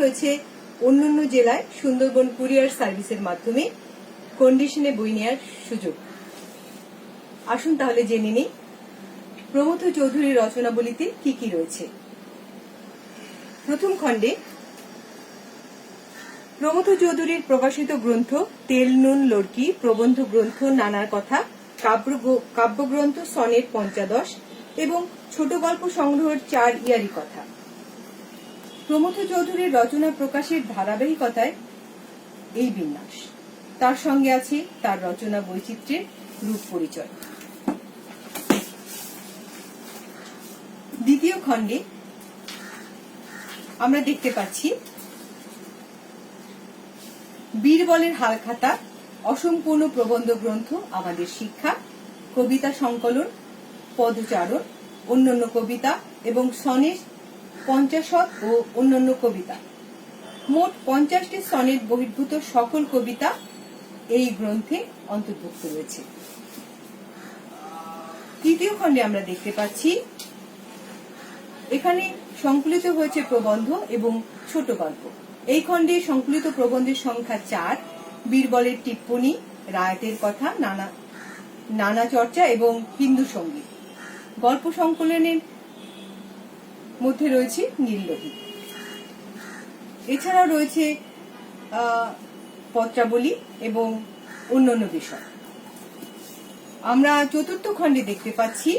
রয়েছে অন্যান্য জেলায় সুন্দরবন কুরিয়ার সার্ভিসের মাধ্যমে কন্ডিশনে বই নেওয়ার সুযোগ। আসুন তাহলে জেনে নিই প্রমথ চৌধুরীর রচনাবলিতে কি কি রয়েছে? প্রথম খণ্ডে প্রমথ চৌধুরীর প্রকাশিত গ্রন্থ তেল, নুন, লড়কি, প্রবন্ধ গ্রন্থ, নানার কথা, কাব্য- কাব্যগ্রন্থ সনের পঞ্চাদশ এবং ছোট গল্প সংগ্রহের চার ইয়ারি কথা। প্রমথ চৌধুরীর রচনা প্রকাশের ধারাবাহিকতায় এই বিন্যাস। তার সঙ্গে আছে তার রচনা বৈচিত্র্যের রূপ পরিচয়। দ্বিতীয় খণ্ডে আমরা দেখতে পাচ্ছি বীরবলের হালখাতা, অসম্পূর্ণ প্রবন্ধ গ্রন্থ, আমাদের শিক্ষা, কবিতা সংকলন, পদচারণ, অন্যান্য কবিতা এবং সনের পঞ্চাশত ও অন্যান্য কবিতা। মোট পঞ্চাশটি সনের বহির্ভূত সকল কবিতা এই গ্রন্থে অন্তর্ভুক্ত রয়েছে। তৃতীয় খণ্ডে আমরা দেখতে পাচ্ছি, এখানে সংকলিত হয়েছে প্রবন্ধ এবং ছোট গল্প। এই খণ্ডে সংকলিত প্রবন্ধের সংখ্যা চার, বীরবলের টিপ্পনী, রায়তের কথা, নানা নানা চর্চা এবং হিন্দু সংগীত। গল্প সংকলনের মধ্যে রয়েছে নীললোহিত এছাড়াও রয়েছে পত্রাবলী এবং অন্যান্য বিষয়। আমরা চতুর্থ খণ্ডে দেখতে পাচ্ছি,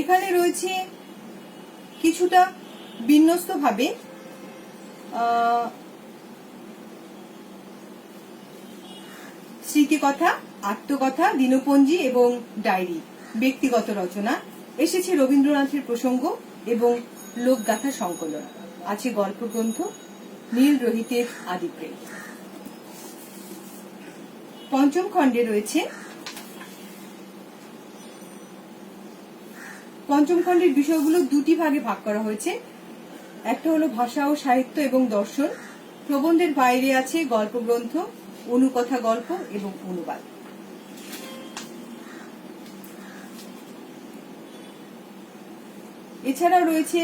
এখানে রয়েছে কিছুটা বিন্যস্তভাবে স্মৃতিকথা, আত্মকথা, দিনপঞ্জি এবং ডায়েরি। ব্যক্তিগত রচনা, এসেছে রবীন্দ্রনাথের প্রসঙ্গ এবং লোকগাথা সংকলন। আছে গল্পগ্রন্থ, নীল রোহিতের আদিপ্রেম পঞ্চম খণ্ডে রয়েছে পঞ্চম খণ্ডের বিষয়গুলো দুটি ভাগে ভাগ করা হয়েছে। একটা হলো ভাষা ও সাহিত্য এবং দর্শন। প্রবন্ধের বাইরে আছে গল্পগ্রন্থ, অনুকথা গল্প এবং অনুবাদ। এছাড়া রয়েছে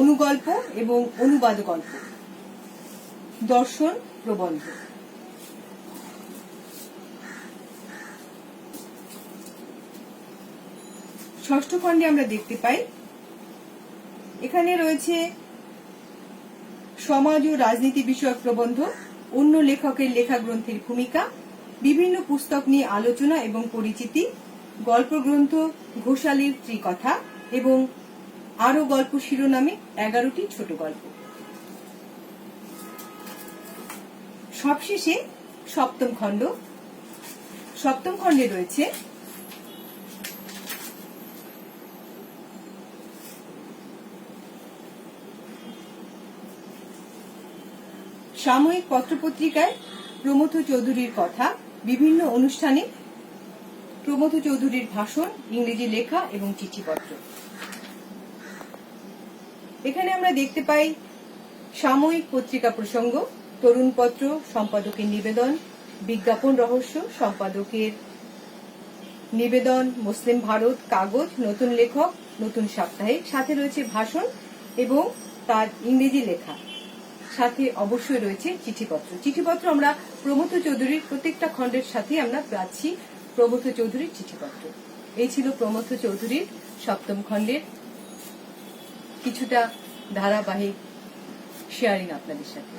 অনুগল্প এবং অনুবাদ গল্প দর্শন প্রবন্ধ। ষষ্ঠ খণ্ডে আমরা দেখতে পাই, এখানে রয়েছে সমাজ ও রাজনীতি বিষয়ক প্রবন্ধ, অন্য লেখকের লেখা গ্রন্থের ভূমিকা, বিভিন্ন পুস্তক নিয়ে আলোচনা এবং পরিচিতি গল্প গ্রন্থ ঘোষালির ত্রিকথা এবং আরও গল্প শিরোনামে এগারোটি ছোট গল্প। সবশেষে সপ্তম খণ্ড। সপ্তম খণ্ডে রয়েছে, সাময়িক পত্রপত্রিকায় প্রমথ চৌধুরীর কথা বিভিন্ন অনুষ্ঠানে প্রমথ চৌধুরীর ভাষণ, ইংরেজি লেখা এবং চিঠিপত্র। এখানে আমরা দেখতে পাই সাময়িক পত্রিকা প্রসঙ্গ, তরুণপত্র, সম্পাদকের নিবেদন, বিজ্ঞাপন রহস্য, সম্পাদকের নিবেদন, মুসলিম ভারত, কাগজ, নতুন লেখক, নতুন সাপ্তাহিক, সাথে রয়েছে ভাষণ এবং তার ইংরেজি লেখা। সাথে অবশ্যই রয়েছে চিঠিপত্র। চিঠিপত্র আমরা প্রমথ চৌধুরীর প্রত্যেকটা খণ্ডের সাথে আমরা পাচ্ছি। প্রমথ চৌধুরীর চিঠিপত্র। এই ছিল প্রমথ চৌধুরীর সপ্তম খণ্ডের কিছুটা ধারাবাহিক শেয়ারিং আপনাদের সাথে।